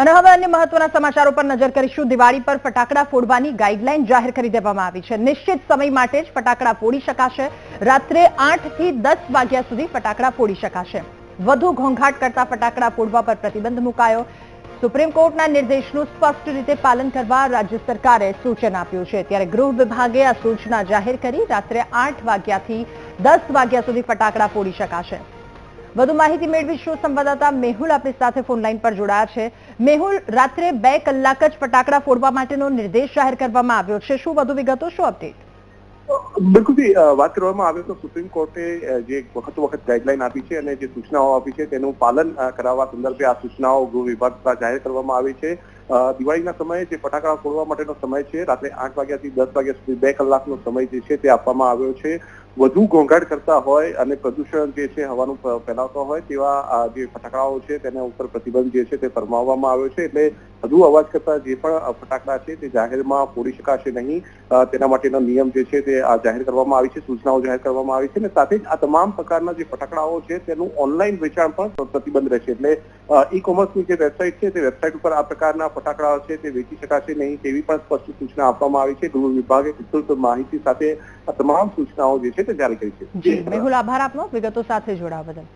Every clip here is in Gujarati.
અને હવે અન્ય મહત્વના સમાચારો પર નજર કરીશું. દિવાળી પર ફટાકડા ફોડવાની ગાઈડલાઈન જાહેર કરી દેવામાં આવી છે. નિશ્ચિત સમય માટે જ ફટાકડા ફોડી શકાશે. રાત્રે આઠથી દસ વાગ્યા સુધી ફટાકડા ફોડી શકાશે. વધુ ઘોંઘાટ કરતા ફટાકડા ફોડવા પર પ્રતિબંધ મુકાયો. સુપ્રીમ કોર્ટના નિર્દેશનું સ્પષ્ટ રીતે પાલન કરવા રાજ્ય સરકારે સૂચન આપ્યું છે. ત્યારે ગૃહ વિભાગે આ સૂચના જાહેર કરી રાત્રે આઠ વાગ્યાથી દસ વાગ્યા સુધી ફટાકડા ફોડી શકાશે. વધુ માહિતી મેળવીશું. સંવાદદાતા મેહુલ આપણી સાથે ફોન લાઈન પર જોડાયા છે. મેહુલ, રાત્રે બે કલાક જ ફટાકડા ફોડવા માટેનો નિર્દેશ જાહેર કરવામાં આવ્યો છે. શું વધુ વિગતો, શું અપડેટ? બિલકુલથી વાત કરવામાં આવે તો સુપ્રીમ કોર્ટે જે વખત વખત ગાઈડલાઈન આપી છે અને જે સૂચનાઓ આપી છે તેનું પાલન કરાવવા સંદર્ભે આ સૂચનાઓ ગૃહ વિભાગ દ્વારા જાહેર કરવામાં આવી છે. દિવાળીના સમયે જે ફટાકડા ફોડવા માટેનો સમય છે, રાત્રે આઠ વાગ્યાથી દસ વાગ્યા સુધી બે કલાકનો સમય જે છે તે આપવામાં આવ્યો છે. વધુ ઘોંઘાટ કરતા હોય અને પ્રદૂષણ જે છે હવાનું ફેલાવતા હોય તેવા જે ફટાકડાઓ છે તેના ઉપર પ્રતિબંધ જે છે તે ફરમાવવામાં આવ્યો છે. એટલે વધુ અવાજ કરતા જે પણ ફટાકડા છે તે જાહેરમાં ફોડી શકાશે નહીં. તેના માટેના નિયમ જે છે તે જાહેર કરવામાં આવી છે, સૂચનાઓ જાહેર કરવામાં આવી છે અને સાથે જ આ તમામ પ્રકારના જે ફટાકડાઓ છે તેનું ઓનલાઈન વેચાણ પણ પ્રતિબંધ રહેશે. એટલે ઈ કોમર્સની જે વેબસાઇટ છે તે વેબસાઇટ ઉપર આ પ્રકારના ફટાકડાઓ છે તે વેચી શકાશે નહીં તેવી પણ સ્પષ્ટ સૂચના આપવામાં આવી છે. ગૃહ વિભાગે વિસ્તૃત માહિતી સાથે આ તમામ સૂચનાઓ જે છે તે જારી કરી છે. મેહુલ આભાર આપનો. વિગતો સાથે જોડાવા બદલ.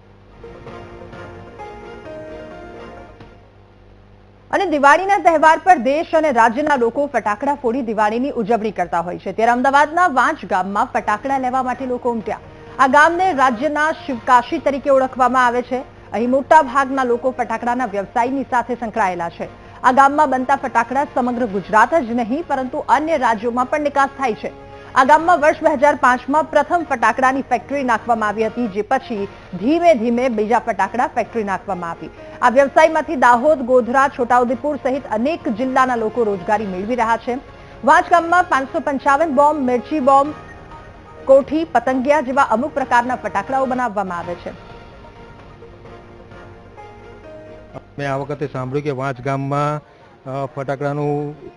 અને દિવાળીના તહેવાર પર દેશ અને રાજ્યના લોકો ફટાકડા ફોડી દિવાળીની ઉજવણી કરતા હોય છે. ત્યારે અમદાવાદના વાંચ ગામમાં ફટાકડા લેવા માટે લોકો ઉમટ્યા. આ ગામને રાજ્યના શિવકાશી તરીકે ઓળખવામાં આવે છે. અહીં મોટા ભાગના લોકો ફટાકડાના વ્યવસાયની સાથે સંકળાયેલા છે. આ ગામમાં બનતા ફટાકડા સમગ્ર ગુજરાત જ નહીં, પરંતુ અન્ય રાજ્યોમાં પણ નિકાસ થાય છે. આ ગામમાં વર્ષ બે હજાર પાંચમાં પ્રથમ ફટાકડાની ફેક્ટરી નાખવામાં આવી હતી, જે પછી ધીમે ધીમે બીજા ફટાકડા ફેક્ટરી નાખવામાં આવી. આ વ્યવસાયમાંથી દાહોદ, ગોધરા, છોટાઉદેપુર સહિત અનેક જિલ્લાના લોકો રોજગારી મેળવી રહ્યા છે. વાંચ ગામમાં પાંચસો પંચાવન બોમ્બ, મિર્ચી બોમ્બ, કોઠી, પતંગિયા જેવા અમુક પ્રકારના ફટાકડાઓ બનાવવામાં આવે છે. મેં આ વખતે સાંભળ્યું કે વાંચ ગામમાં ફટાકડાનું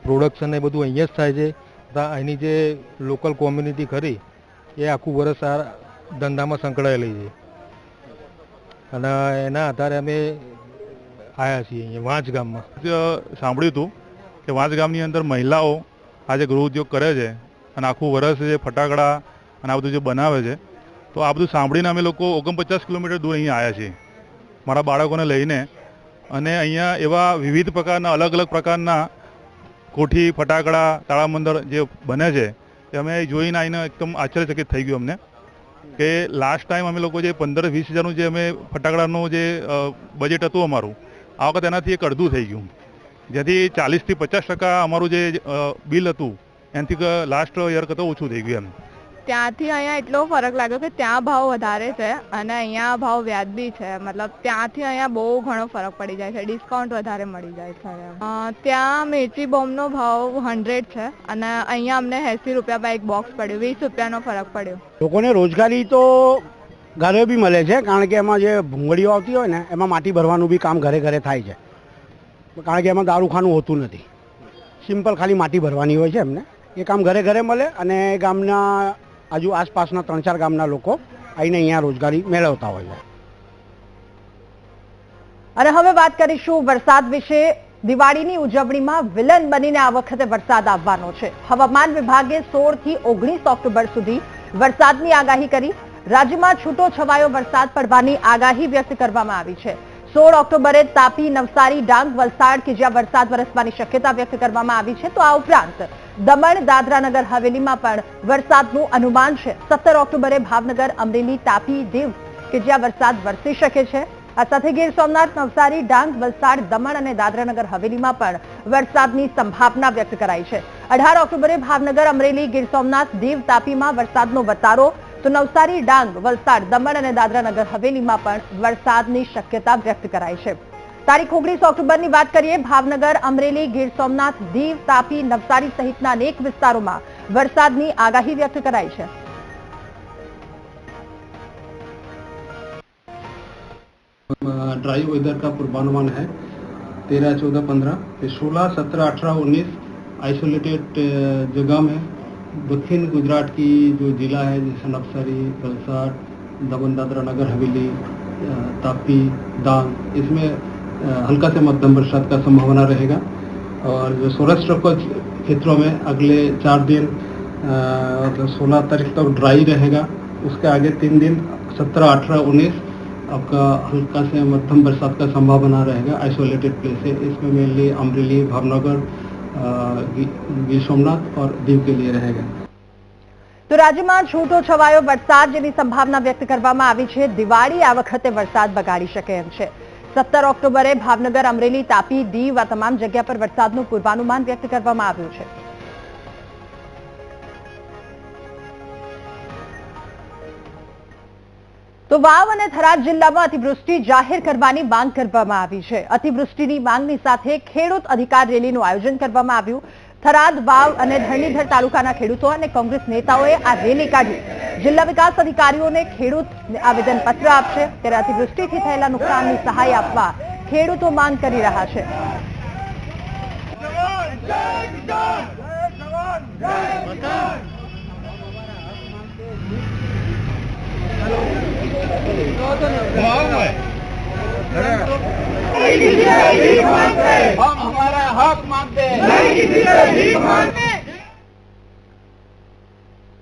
પ્રોડક્શન એ બધું અહીંયા જ થાય છે. તથા અહીંની જે લોકલ કોમ્યુનિટી ખરી, એ આખું વર્ષ આ ધંધામાં સંકળાયેલી છે. અને એના આધારે અમે આવ્યા છીએ અહીંયા વાંચ ગામમાં. સાંભળ્યું હતું કે વાંચ ગામની અંદર મહિલાઓ આજે ગૃહ ઉદ્યોગ કરે છે અને આખું વર્ષ જે ફટાકડા અને આ બધું જે બનાવે છે, તો આ બધું સાંભળીને અમે લોકો ઓગણપચાસ કિલોમીટર દૂર અહીંયા આવ્યા છીએ. મારા બાળકોને લઈને અને અહીંયા એવા વિવિધ પ્રકારના અલગ અલગ પ્રકારના કોઠી, ફટાકડા તાળામંદર જે બને છે તે અમે જોઈને આવીને એકદમ આશ્ચર્યચકિત થઈ ગયું અમને કે લાસ્ટ ટાઈમ અમે લોકો જે પંદર વીસ હજારનું જે અમે ફટાકડાનું જે બજેટ હતું અમારું, આ વખત એનાથી એક અડધું થઈ ગયું. જેથી ચાલીસથી પચાસ ટકા અમારું જે બિલ હતું, એનાથી લાસ્ટ યર કરતાં ઓછું થઈ ગયું એમ. ત્યાંથી અહીંયા એટલો ફરક લાગ્યો કે ત્યાં ભાવ વધારે છે અને અહીંયા ભાવ વ્યાજબી છે. મતલબ ત્યાંથી અહીંયા બહુ ઘણો ફરક પડી જાય છે. ડિસ્કાઉન્ટ વધારે મળી જાય છે ત્યાં મિર્ચી બોમ્બનો ભાવ હંડ્રેડ છે અને અહીંયા અમને એંસી બાય એક બોક્સ પડ્યું. વીસ રૂપિયાનો ફરક પડ્યો. લોકોને રોજગારી તો ઘરે બી મળે છે કારણ કે એમાં જે ભૂંગળીઓ આવતી હોય ને એમાં માટી ભરવાનું બી કામ ઘરે ઘરે થાય છે. કારણ કે એમાં દારૂખાનું હોતું નથી. સિમ્પલ ખાલી માટી ભરવાની હોય છે એમને. એ કામ ઘરે ઘરે મળે અને ગામના આજુ આસપાસના ત્રણ ચાર ગામના લોકો આવીને અહીંયા રોજગારી મેળવતા હોય છે. અને હવે વાત કરીશું વરસાદ વિશે. દિવાળીની ઉજવણીમાં વિલન બનીને આ વખતે વરસાદ આવવાનો છે. હવામાન વિભાગે સોળથી ઓગણીસ ઓક્ટોબર સુધી વરસાદની આગાહી કરી. રાજ્યમાં છૂટો છવાયો વરસાદ પડવાની આગાહી વ્યક્ત કરવામાં આવી છે. સોળ ઓક્ટોબરે તાપી નવસારી ડાંગ વલસાડ કે જ્યાં વરસાદ વરસવાની શક્યતા વ્યક્ત કરવામાં આવી છે, તો આ ઉપરાંત દમણ, દાદરાનગર, હવેલીમાં પણ વરસાદનું અનુમાન છે. સત્તર ઓક્ટોબરે ભાવનગર, અમરેલી, તાપી, દીવ કે જ્યાં વરસાદ વરસી શકે છે. આ સાથે ગીર સોમનાથ, નવસારી, ડાંગ, વલસાડ, દમણ અને દાદરાનગર, હવેલીમાં પણ વરસાદની સંભાવના વ્યક્ત કરાઈ છે. અઢાર ઓક્ટોબરે ભાવનગર, અમરેલી, ગીર સોમનાથ, દીવ, તાપીમાં વરસાદનો વતારો તો નવસારી ડાંગ વલસાડ દમણ અને દાદરાનગર હવેલીમાં પણ વરસાદની શક્યતા વ્યક્ત કરાઈ છે તારીખ ઓગણીસ ઓક્ટોબરની વાત કરીએ ભાવનગર અમરેલી ગીર સોમનાથ દીવ તાપી નવસારી સહિતના અનેક વિસ્તારોમાં વરસાદની આગાહી વ્યક્ત કરાઈ છે ड्राई वेदर का पूर्वानुमान है तेरह चौदह पंद्रह फिर सोलह सत्रह अठारह उन्नीस आइसोलेटेड जगह में दक्षिण गुजरात की जो जिला है, जैसे नवसारी वलसाड दमन दादरा नगर, हवेली तापी दांग, इसमें हल्का से मध्यम बरसात का संभावना रहेगा। और जो सौराष्ट्र को क्षेत्रों में अगले चार दिन सोलह तारीख तक ड्राई रहेगा। उसके आगे तीन दिन, सत्रह, अठारह, उन्नीस, आपका हल्का से मध्यम बरसात का संभावना रहेगा। आइसोलेटेड प्लेस है इसमें मेनली अमरेली, भावनगर अ, गी- गिर सोमनाथ और दीव के लिए रहेगा તો રાજ્યમાં છૂટો છવાયો વરસાદ જેની સંભાવના વ્યક્ત કરવામાં આવી છે દિવાળી આ વખતે વરસાદ બગાડી શકે એમ છે સત્તર ઓક્ટોબરે ભાવનગર અમરેલી તાપી દીવ આ તમામ જગ્યા પર વરસાદનું પૂર્વાનુમાન વ્યક્ત કરવામાં આવ્યું છે તો વાવ અને થરાદ જિલ્લામાં અતિવૃષ્ટિ જાહેર કરવાની માંગ કરવામાં આવી છે. અતિવૃષ્ટિની માંગની સાથે ખેડૂત અધિકાર રેલીનું આયોજન કરવામાં આવ્યું. થરાદ વાવ અને ધરણીધર તાલુકાના ખેડૂતો અને કોંગ્રેસ નેતાઓએ આ રેલી કાઢી. જિલ્લા વિકાસ અધિકારીઓને ખેડૂત આવેદન પત્ર આપશે. ત્યારે અતિવૃષ્ટિથી થયેલા નુકસાનની સહાય આપવા ખેડૂતો માંગ કરી રહ્યા છે.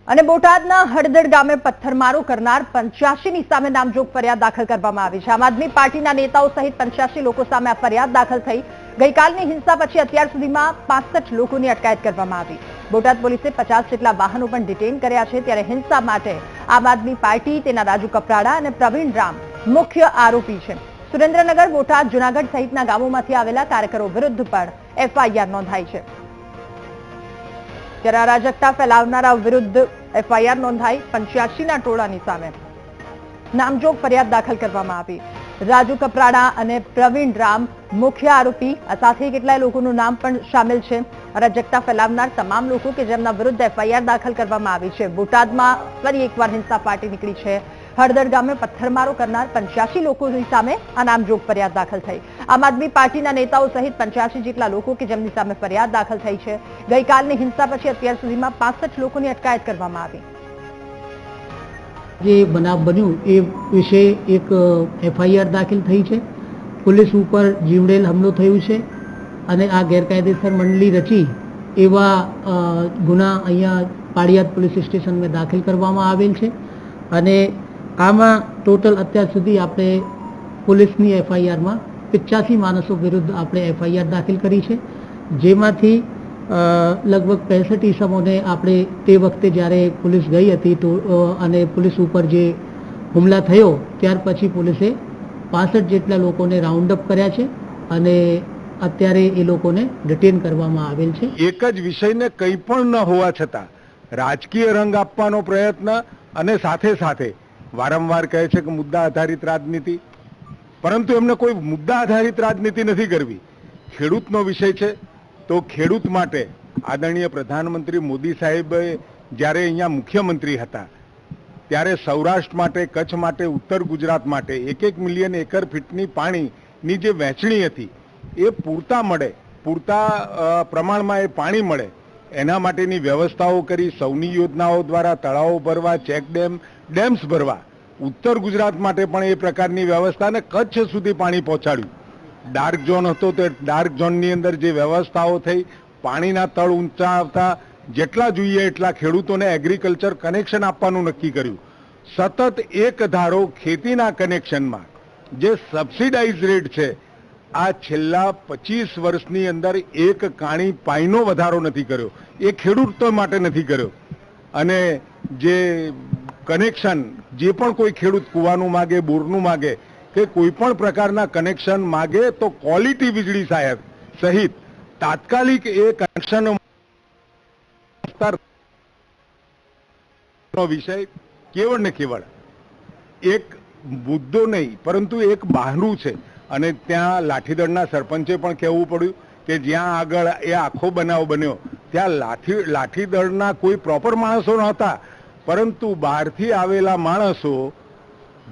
અને બોટાદના હળદડ ગામે પથ્થરમારો કરનાર પંચ્યાસીની સામે નામજોગ ફરિયાદ દાખલ કરવામાં આવી છે. આમ આદમી પાર્ટીના નેતાઓ સહિત પંચ્યાસી લોકો સામે આ ફરિયાદ દાખલ થઈ. ગઈકાલની હિંસા પછી અત્યાર સુધીમાં પાસઠ લોકોની અટકાયત કરવામાં આવી. બોટાદ પોલીસે પચાસ જેટલા વાહનો પણ ડિટેન કર્યા છે ત્યારે હિંસા માટે આમ આદમી પાર્ટી, તેના રાજુ કપરાડા અને પ્રવીણ રામ મુખ્ય આરોપી છે. સુરેન્દ્રનગર, બોટાદ, જુનાગઢ સહિતના ગામોમાંથી આવેલા કાર્યકરો વિરુદ્ધ પણ એફઆઈઆર નોંધાઈ છે. ત્યારે અરાજકતા ફેલાવનારા વિરુદ્ધ એફઆઈઆર નોંધાઈ પંચ્યાસીના ટોળાની સામે. નામજોગ ફરિયાદ દાખલ કરવામાં આવી. રાજુ કપરાડા અને પ્રવીણ રામ મુખ્ય આરોપી સાથે કેટલાય લોકોનું નામ પણ સામેલ છે. અરાજકતા ફેલાવનાર તમામ લોકો કે જેમના વિરુદ્ધ એફઆઈઆર દાખલ કરવામાં આવી છે. બોટાદમાં ફરી એકવાર હિંસા પાર્ટી નીકળી છે. હળદર ગામે પથ્થરમારો કરનાર પંચ્યાસી લોકોની સામે અનામજોગ ફરિયાદ દાખલ થઈ. આમ આદમી પાર્ટીના નેતાઓ સહિત પંચ્યાસી જેટલા લોકો કે જેમની સામે ફરિયાદ દાખલ થઈ છે. ગઈકાલની હિંસા પછી અત્યાર સુધીમાં પાસઠ લોકોની અટકાયત કરવામાં આવી. જે બનાવ બન્યું એ વિશે એક એફઆઈઆર દાખલ થઈ છે. પોલીસ ઉપર જીવડેલ હુમલો થયું છે અને આ ગેરકાયદેસર મંડળી રચી એવા ગુના અહીંયા પાળિયાદ પોલીસ સ્ટેશનમાં દાખલ કરવામાં આવેલ છે. અને આમાં ટોટલ અત્યાર સુધી આપણે પોલીસની એફઆઈઆરમાં પિચ્યાસી માણસો વિરુદ્ધ આપણે એફઆઈઆર દાખલ કરી છે. જેમાંથી લગભગ પેંસઠ ઈસમોને આપણે તે વખતે જ્યારે પોલીસ ગઈ હતી તો અને પોલીસ ઉપર જે હુમલા થયો, ત્યાર પછી પોલીસે પાસઠ જેટલા લોકોને રાઉન્ડ અપ કર્યા છે અને અત્યારે એ લોકોને ડિટેન કરવામાં આવેલ છે. એક જ વિષયને કંઈ પણ ન હોવા છતાં રાજકીય રંગ આપવાનો પ્રયત્ન અને સાથે સાથે વારંવાર કહે છે કે મુદ્દા આધારિત રાજનીતિ. પરંતુ એમને કોઈ મુદ્દા આધારિત રાજનીતિ નથી કરવી. ખેડૂતનો વિષય છે. તો ખેડૂત માટે આદરણીય પ્રધાનમંત્રી મોદી સાહેબે જ્યારે અહીંયા મુખ્યમંત્રી હતા, ત્યારે સૌરાષ્ટ્ર માટે, કચ્છ માટે, ઉત્તર ગુજરાત માટે એક એક મિલિયન એકર ફીટની પાણીની જે વહેંચણી હતી, એ પૂરતા મળે, પૂરતા પ્રમાણમાં એ પાણી મળે, એના માટેની વ્યવસ્થાઓ કરી, સૌની યોજનાઓ દ્વારા તળાવો ભરવા, ચેક ડેમ, ડેમ્સ ભરવા, ઉત્તર ગુજરાત માટે પણ એ પ્રકારની વ્યવસ્થાને કચ્છ સુધી પાણી પહોંચાડ્યું. ડાર્ક ઝોન હતો તો ડાર્ક ઝોનની અંદર જે વ્યવસ્થાઓ થઈ, પાણીના તળ ઊંચા આવતા, જેટલા જોઈએ એટલા ખેડૂતોને એગ્રીકલ્ચર કનેક્શન આપવાનું નક્કી કર્યું. સતત એક ધારો ખેતીના કનેક્શનમાં જે સબસિડાઇઝ રેટ છે, આ છેલ્લા પચીસ વર્ષની અંદર એક કાણી પાઈનો વધારો નથી કર્યો. એ ખેડૂતો માટે નથી કર્યો. અને જે કનેક્શન જે પણ કોઈ ખેડૂત કૂવાનું માગે, બોરનું માગે કે કોઈ પણ પ્રકારના કનેક્શન માગે તો ક્વોલિટી વીજળી સાહેબ. સહિત તાત્કાલિક એ કનેક્શન વિષય કેવળ ને કેવળ એક મુદ્દો નહીં, પરંતુ એક બહાનું છે. અને ત્યાં લાઠીદળના સરપંચે પણ કહેવું પડ્યું કે જ્યાં આગળ એ આખો બનાવ બન્યો, ત્યાં લાઠી, લાઠીદળના કોઈ પ્રોપર માણસો નહોતા. પરંતુ બહારથી આવેલા માણસો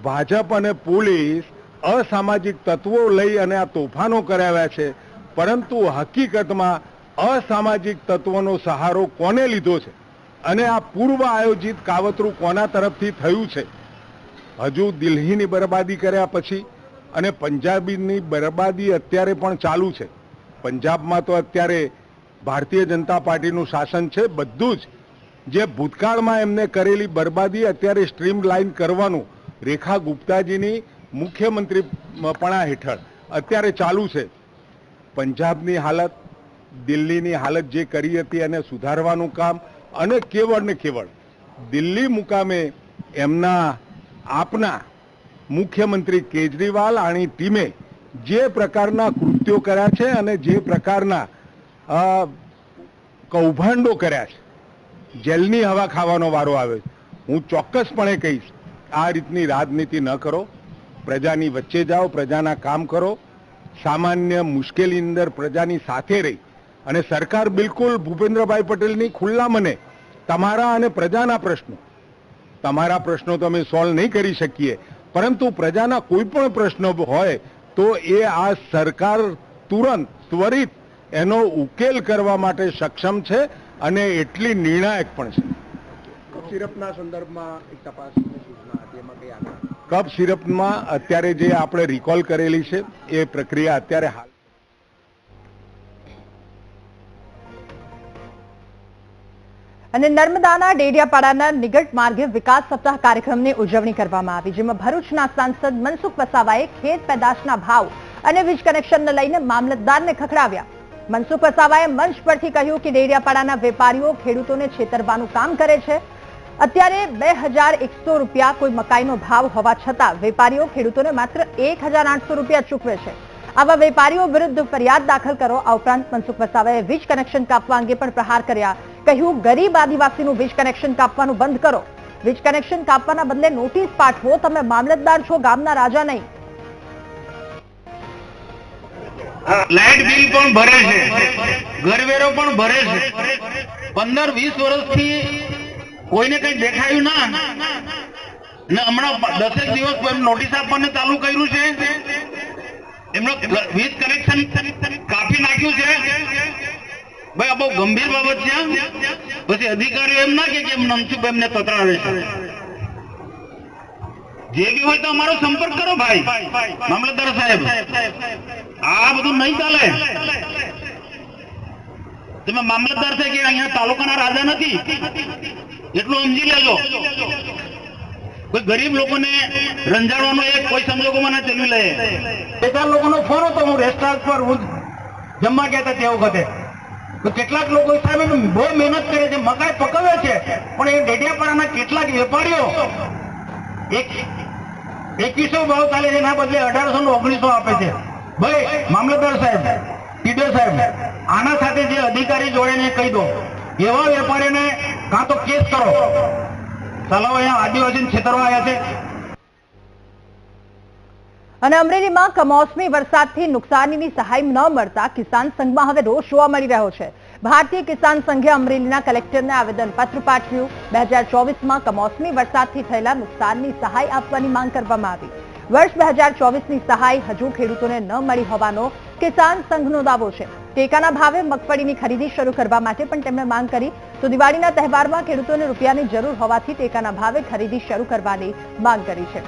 ભાજપ અને પોલીસ અસામાજિક તત્વો લઈ અને આ તોફાનો કરાવ્યા છે. પરંતુ હકીકતમાં અસામાજિક તત્વોનો સહારો કોને લીધો છે? અને આ પૂર્વ આયોજિત કાવતરું કોના તરફથી થયું છે? હજુ દિલ્હીની બરબાદી કર્યા પછી અને પંજાબીની બરબાદી અત્યારે પણ ચાલુ છે. પંજાબમાં તો અત્યારે ભારતીય જનતા પાર્ટીનું શાસન છે બધું જ. જે ભૂતકાળમાં એમને કરેલી બરબાદી અત્યારે સ્ટ્રીમ લાઇન કરવાનું રેખા ગુપ્તાજીની મુખ્યમંત્રી પણા હેઠળ. અત્યારે ચાલુ છે. પંજાબની હાલત, દિલ્હીની હાલત જે કરી હતી અને સુધારવાનું કામ અને કેવળ ને કેવળ દિલ્હી મુકામે એમના આપના મુખ્યમંત્રી કેજરીવાલ આની ટીમે જે પ્રકારના કૃત્યો કર્યા છે અને જે પ્રકારના કૌભાંડો કર્યા છે. જેલની હવા ખાવાનો વારો આવે હું ચોક્કસપણે કહીશ આ રીતની રાજનીતિ ન કરો. પ્રજાની વચ્ચે જાઓ, પ્રજાના કામ કરો. સામાન્ય મુશ્કેલી અંદર પ્રજાની સાથે રહી. અને સરકાર બિલકુલ ભૂપેન્દ્રભાઈ પટેલની ખુલ્લા મને તમારા અને પ્રજાના પ્રશ્નો. તમારા પ્રશ્નો તો અમે સોલ્વ નહીં કરી શકીએ. પરંતુ પ્રજાના કોઈ પણ પ્રશ્નો હોય તો એ આ સરકાર તુરંત, ત્વરિત એનો ઉકેલ કરવા માટે સક્ષમ છે અને એટલી નિર્ણાયક પણ છે. સિરપના સંદર્ભમાં એક તપાસની કપ સિરપમાં અત્યારે જે આપણે રિકોલ કરેલી છે, એ પ્રક્રિયા અત્યારે હાલ અને નર્મદાના ડેડિયાપાડાના નિગટ માર્ગે વિકાસ સપ્તાહ કાર્યક્રમની ઉજવણી કરવામાં આવી, જેમાં ભરૂચના સાંસદ મનસુખ વસાવાએ ખેત પેદાશના ભાવ અને વીજ કનેક્શનને લઈને મામલતદારને ખખડાવ્યા. મનસુખ વસાવાએ મંચ પરથી કહ્યું કે ડેડિયાપાડાના વેપારીઓ ખેડૂતોને છેતરવાનું કામ કરે છે અત્યારે બે હજાર એકસો રૂપિયા કોઈ મકાઈનો ભાવ હોવા છતાં વેપારીઓ ખેડૂતોને માત્ર એક હજાર આઠસો રૂપિયા ચૂકવે છે. આવા વેપારીઓ વિરુદ્ધ ફરિયાદ દાખલ કરો. આ ઉપરાંત મનસુખ વસાવાએ વીજ કનેક્શન કાપવા અંગે પણ પ્રહાર કર્યા. કહ્યું, ગરીબ આદિવાસીનું વીજ કનેક્શન કાપવાનું બંધ કરો. વીજ કનેક્શન કાપવાના બદલે નોટિસ પાઠવો. તમે મામલતદાર છો, ગામના રાજા નહીં. લાઇટ બિલ પણ ભરે છે. ઘરવેરો પણ ભરે છે. પંદર વીસ વર્ષથી કોઈને કઈ દેખાયું ના? ને હમણાં દસેક દિવસ નોટિસ આપવાનું ચાલુ કર્યું છે. એમનો વીજ કનેક્શન કાપી નાખ્યું છે. ભાઈ, આ બહુ ગંભીર બાબત છે. પછી અધિકારીઓ એમ ના કે એમ નમસુખ એમને તતરાવે છે. જે બી હોય તો અમારો સંપર્ક કરો ભાઈ. મામલતદાર સાહેબ, આ બધું નહીં ચાલે. તમે મામલતદાર છે કે અહીંયા તાલુકાના રાજા નથી? એટલું સમજી લેજો. કોઈ ગરીબ લોકોને રંજાડવાનો એક કોઈ સંજોગોમાં ના ચલવી લે. ચાર લોકોનો ફોન હતો? હું રેસ્ટોરન્ટ પર, હું જમવા ગયા હતા તે વખતે. કેટલાક લોકો એમ બહુ મહેનત કરે છે, મકાઈ પકવે છે, પણ એ ડેડિયાપાડાના કેટલાક વેપારીઓ એક એકવીસો ભાવ ચાલે છે એના બદલે અઢારસો નો ઓગણીસો આપે છે. ભાઈ, મામલતદાર સાહેબ પીડો સાહેબ, આના સાથે જે અધિકારી જોડે કહી દો. એવા વેપારીને કાં તો કેસ કરો. ચલાવો અહીંયા આદિવાસી છેતરવા આવ્યા છે. અને અમરેલીમાં કમોસમી વરસાદથી નુકસાનીની સહાય ન મળતા કિસાન સંઘમાં હવે રોષ જોવા મળી રહ્યો છે. ભારતીય કિસાન સંઘે અમરેલીના કલેક્ટરને આવેદન પત્ર પાઠવ્યું. બે હજાર ચોવીસમાં કમોસમી વરસાદથી થયેલા નુકસાનની સહાય આપવાની માંગ કરવામાં આવી. વર્ષ બે હજાર ચોવીસની સહાય હજુ ખેડૂતોને ન મળી હોવાનો કિસાન સંઘનો દાવો છે. ટેકાના ભાવે મગફળીની ખરીદી શરૂ કરવા માટે પણ તેમણે માંગ કરી. તો દિવાળીના તહેવારમાં ખેડૂતોને રૂપિયાની જરૂર હોવાથી ટેકાના ભાવે ખરીદી શરૂ કરવાની માંગ કરી છે.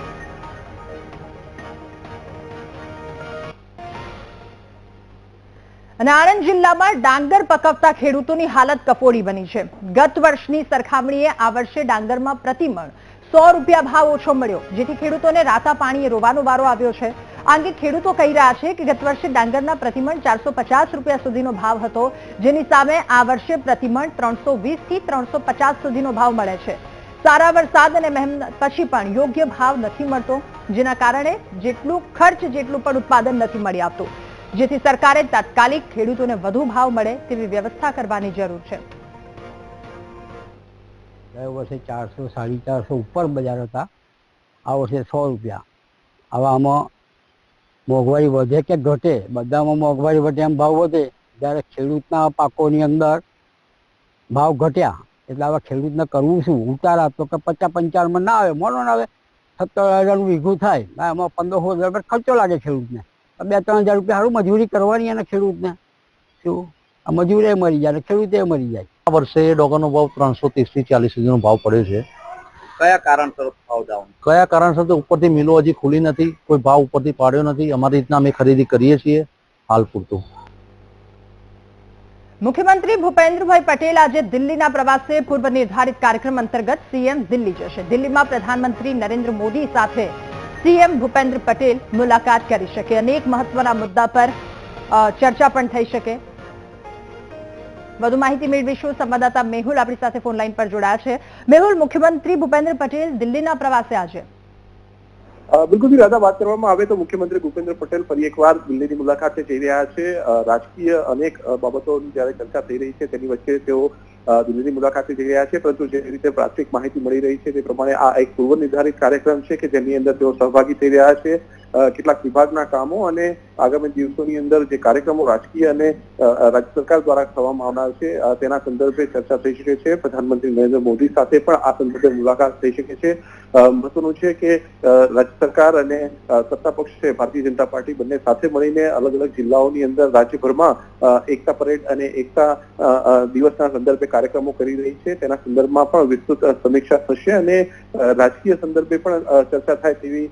અને આણંદ જિલ્લામાં ડાંગર પકવતા ખેડૂતોની હાલત કફોડી બની છે. ગત વર્ષની સરખામણીએ આ વર્ષે ડાંગરમાં પ્રતિમણ સો રૂપિયા ભાવ ઓછો મળ્યો, જેથી ખેડૂતોને રાતા પાણીએ રોવાનો વારો આવ્યો છે. આ અંગે ખેડૂતો કહી રહ્યા છે કે ગત વર્ષે ડાંગરના પ્રતિમણ ચારસો રૂપિયા સુધીનો ભાવ હતો. જેની સામે આ વર્ષે પ્રતિમણ ત્રણસો થી ત્રણસો સુધીનો ભાવ મળે છે. સારા વરસાદ અને મહેનત પછી પણ યોગ્ય ભાવ નથી મળતો, જેના કારણે જેટલું ખર્ચ જેટલું પણ ઉત્પાદન નથી મળી આવતું. જેથી સરકારે તાત્કાલિક ખેડૂતોને વધુ ભાવ મળે તેવી વ્યવસ્થા કરવાની જરૂર છે. ગયા વર્ષે ચારસો સાડી ચારસો ઉપર બજાર હતા. આ વર્ષે સો રૂપિયા. હવે આમાં મોંઘવારી વધે કે ઘટે? બધામાં મોંઘવારી વધે એમ ભાવ વધે. જ્યારે ખેડૂતના પાકોની અંદર ભાવ ઘટ્યા, એટલે હવે ખેડૂતને કરવું શું? ઉતારા તો કે પચાસ પંચાવનમાં ના આવે મોનો ના આવે. સત્તર હજારનું વીઘું થાય એમાં પંદરસો હજાર રૂપિયા ખર્ચો લાગે ખેડૂતને. બે ત્રણ હજાર રૂપિયા સારું મજૂરી કરવાની અને ખેડૂતને. શું? આ મજૂરે મરી જાય અને ખેડૂતે મરી જાય. આ વર્ષે ડોગરનો ભાવ ત્રણસો ત્રીસથી ચાલીસ સુધીનો ભાવ પડ્યો છે. કયા કારણસર ભાવ ડાઉન? કયા કારણસર તો ઉપરથી મિલો હજી ખુલી નથી કોઈ ભાવ ઉપરથી પાડ્યો નથી. અમારી રીતના અમે ખરીદી કરીએ છીએ હાલ પૂરતું. મુખ્યમંત્રી ભૂપેન્દ્રભાઈ પટેલ આજે દિલ્હીના પ્રવાસે પૂર્વ નિર્ધારિત કાર્યક્રમ અંતર્ગત સીએમ દિલ્હી જશે. દિલ્હીમાં પ્રધાનમંત્રી નરેન્દ્ર મોદી સાથે સીએમ ભૂપેન્દ્ર પટેલ મુલાકાત કરી શકે. અનેક મહત્વના મુદ્દા પર અ, ચર્ચા પણ થઈ શકે. વધુ માહિતી મેળવીશું. સંવાદદાતા મેહુલ આપણી સાથે ફોન લાઈન પર જોડાયા છે. મેહુલ, મુખ્યમંત્રી ભૂપેન્દ્ર પટેલ દિલ્હીના પ્રવાસે આજે. બિલકુલ રાધા, વાત કરવામાં આવે તો મુખ્યમંત્રી ભૂપેન્દ્ર પટેલ ફરી એકવાર દિલ્હીની મુલાકાતે જઈ રહ્યા છે. રાજકીય અનેક બાબતોની જ્યારે ચર્ચા થઈ રહી છે, તેની વચ્ચે તેઓ દિલ્હીની મુલાકાતે જઈ રહ્યા છે, પરંતુ જે રીતે પ્રાથમિક માહિતી મળી રહી છે તે પ્રમાણે આ એક પૂર્વ નિર્ધારિત કાર્યક્રમ છે કે જેની અંદર તેઓ સહભાગી થઈ રહ્યા છે કેટલાક વિભાગના કામો અને આગામી દિવસોની અંદર જે કાર્યક્રમો રાજકીય અને રાજ્ય સરકાર દ્વારા કરવામાં આવનાર છે તેના સંદર્ભે ચર્ચા થઈ શકે છે. પ્રધાનમંત્રી નરેન્દ્ર મોદી સાથે પણ આ સંદર્ભે મુલાકાત થઈ શકે છે. મહત્વનું છે કે રાજ્ય સરકાર અને સત્તા પક્ષ છે, ભારતીય જનતા પાર્ટી બંને સાથે મળીને અલગ અલગ જિલ્લાઓની અંદર રાજ્યભરમાં એકતા પરેડ અને એકતા દિવસના સંદર્ભે કાર્યક્રમો કરી રહી છે. તેના સંદર્ભમાં પણ વિસ્તૃત સમીક્ષા થશે અને રાજકીય સંદર્ભે પણ ચર્ચા થાય તેવી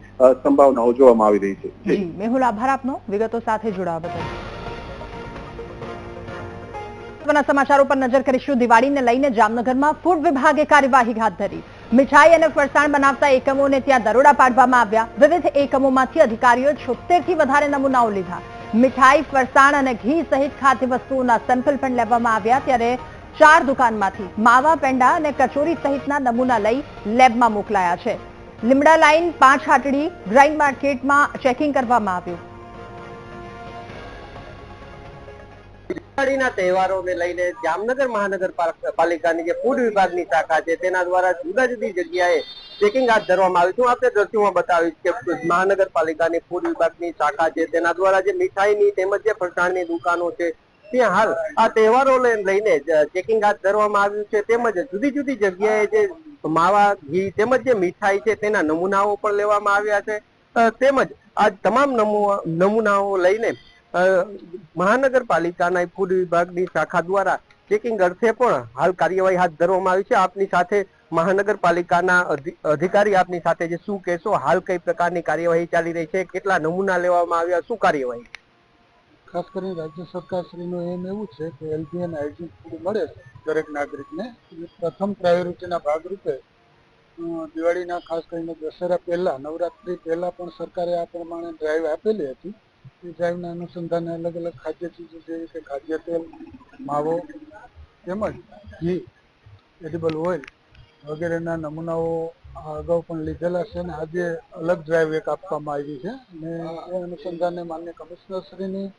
સંભાવનાઓ જોવામાં આવી રહી છે. મેહુલ આભાર આપનો. વિગતો સાથે જોડાવા બદલ. મહત્વના સમાચારો પર નજર કરીશું. દિવાળીને લઈને જામનગરમાં ફૂડ વિભાગે કાર્યવાહી હાથ ધરી. મીઠાઈ અને ફરસાણ બનાવતા એકમોને ત્યાં દરોડા પાડવામાં આવ્યા. વિવિધ એકમોમાંથી અધિકારીઓ છોતેરથી વધારે નમૂનાઓ લીધા. મીઠાઈ, ફરસાણ અને ઘી સહિત ખાદ્ય વસ્તુઓના સેમ્પલ પણ લેવામાં આવ્યા. ત્યારે ચાર દુકાનમાંથી માવા, પેંડા અને કચોરી સહિતના નમૂના લઈ લેબમાં મોકલાયા છે. લીમડા લાઈન, પાંચ હાટડી, ગ્રાઇન્ડ માર્કેટમાં ચેકિંગ કરવામાં આવ્યું. દિવાળીના તહેવારોને લઈને જામનગર મહાનગરપાલિકાની જે ફૂડ વિભાગની શાખા છે, તેના દ્વારા જુદા જુદી જગ્યાએ ચેકિંગ હાથ ધરવામાં આવ્યું હતું. આપણે દ્રશ્યોમાં બતાવીશ કે મહાનગરપાલિકાની ફૂડ વિભાગની શાખા છે, તેના દ્વારા જે મીઠાઈની તેમજ જે ફરસાણની દુકાનો છે ત્યાં હાલ આ તહેવારો લઈને ચેકિંગ હાથ ધરવામાં આવ્યું છે. તેમજ જુદી જુદી જગ્યાએ જે માવા, ઘી તેમજ જે મીઠાઈ છે તેના નમૂનાઓ પણ લેવામાં આવ્યા છે. તેમજ આ તમામ નમૂનાઓ લઈને મહાનગરપાલિકાના ફૂડ વિભાગની શાખા દ્વારા ચેકિંગ અર્થે પણ હાલ કાર્યવાહી હાથ ધરવામાં આવી છે. આપની સાથે મહાનગરપાલિકાના અધિકારી આપની સાથે જે શું કહેશો, હાલ કઈ પ્રકારની કાર્યવાહી ચાલી રહી છે, કેટલા નમૂના લેવામાં આવ્યા, શું કાર્યવાહી? ખાસ કરીને રાજ્ય સરકાર શ્રીનું એમ એવું છે કે હેલ્ધી અને હાઇજીન ફૂડ મળે દરેક નાગરિકને. પ્રથમ પ્રાયોરિટીના ભાગરૂપે દિવાળીના ખાસ કરીને દશેરા પહેલાં, નવરાત્રી પહેલાં પણ સરકારે આ પ્રમાણે ડ્રાઈવ આપેલી હતી. એ ડ્રાઈવના અનુસંધાને અલગ અલગ ખાદ્ય ચીજો જેવી કે ખાદ્ય તેલ, માવો તેમજ ઘી એડિબલ ઓઇલ વગેરેના નમૂનાઓ અગાઉ પણ લીધેલા છે અને આજે અલગ ડ્રાઈવ એક આપવામાં આવી છે. અને એ અનુસંધાને માન્ય કમિશનરશ્રીની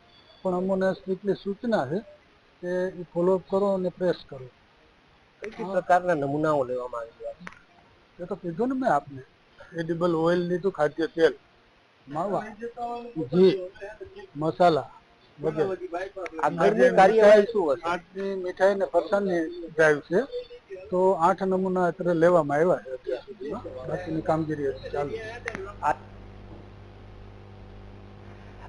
પણ અમને સ્ટ્રિક્ટલી સૂચના છે કે એ ફોલોઅપ કરો અને પ્રેસ કરો. કઈ કઈ પ્રકારના નમૂનાઓ લેવામાં આવ્યા છે? એ તો કીધું ને મેં આપને. એડિબલ ઓઇલ લીધું ખાદ્ય તેલ માવા ઘી મસાલા આગળની કાર્યવાહી શું હશે? આઠની મીઠાઈ ને ફરસાણની ડ્રાઈવ છે. તો આઠ નમૂના અત્યારે લેવામાં આવ્યા છે અત્યાર સુધીમાં. બાકીની કામગીરી ચાલુ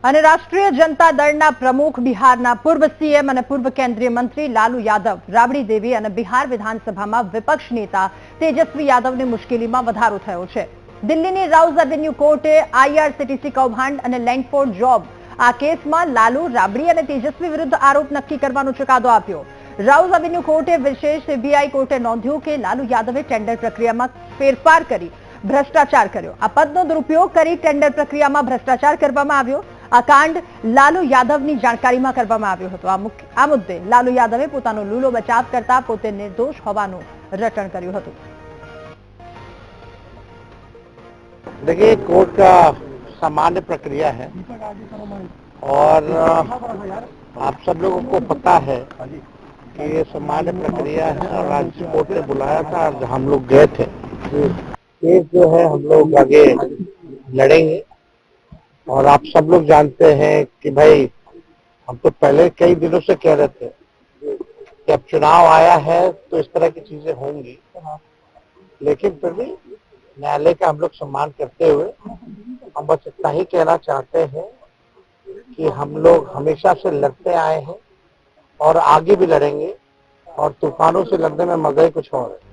અને રાષ્ટ્રીય જનતા દળના પ્રમુખ બિહારના પૂર્વ સીએમ અને પૂર્વ કેન્દ્રીય મંત્રી લાલુ યાદવ, રાબડી દેવી અને બિહાર વિધાનસભામાં વિપક્ષ નેતા તેજસ્વી યાદવની મુશ્કેલીમાં વધારો થયો છે. દિલ્હીની રાઉઝ એવન્યુ કોર્ટે આઈઆરસીટીસી કૌભાંડ અને લેન્ડફોર્ડ જોબ આ કેસમાં લાલુ, રાબડી અને તેજસ્વી વિરુદ્ધ આરોપ નક્કી કરવાનો ચુકાદો આપ્યો. રાઉઝ એવન્યુ કોર્ટે વિશેષ સીબીઆઈ કોર્ટે નોંધ્યું કે લાલુ યાદવે ટેન્ડર પ્રક્રિયામાં ફેરફાર કરી ભ્રષ્ટાચાર કર્યો. આ પદનો દુરુપયોગ કરી ટેન્ડર પ્રક્રિયામાં ભ્રષ્ટાચાર કરવામાં આવ્યો. આ કાંડ લાલુ યાદવની જાણકારીમાં કરવામાં આવ્યો હતો આ મુખ્ય- આ મુદ્દે લાલુ યાદવે પોતાનો લૂલો બચાવ કરતા પોતે નિર્દોષ હોવાનું રટણ કર્યું હતું देखिए कोर्ट का सामान्य प्रक्रिया है और अ, आप सब लोगों को पता है कि ये सामान्य प्रक्रिया है और राज्य कोर्ट ने बुलाया था और हम लोग गए थे केस जो है हम लोग आगे लड़ेंगे और आप सब लोग जानते हैं कि भाई, हम तो पहले कई दिनों से कह रहे थे कि अब चुनाव आया है तो इस तरह की चीज़ें होंगी। लेकिन फिर भी न्यायालय का हम लोग सम्मान करते हुए हम बस इतना ही कहना चाहते हैं कि हम लोग हमेशा से लड़ते आए हैं और आगे भी लड़ेंगे और तूफानों से लड़ने में मज़ा ही कुछ और है।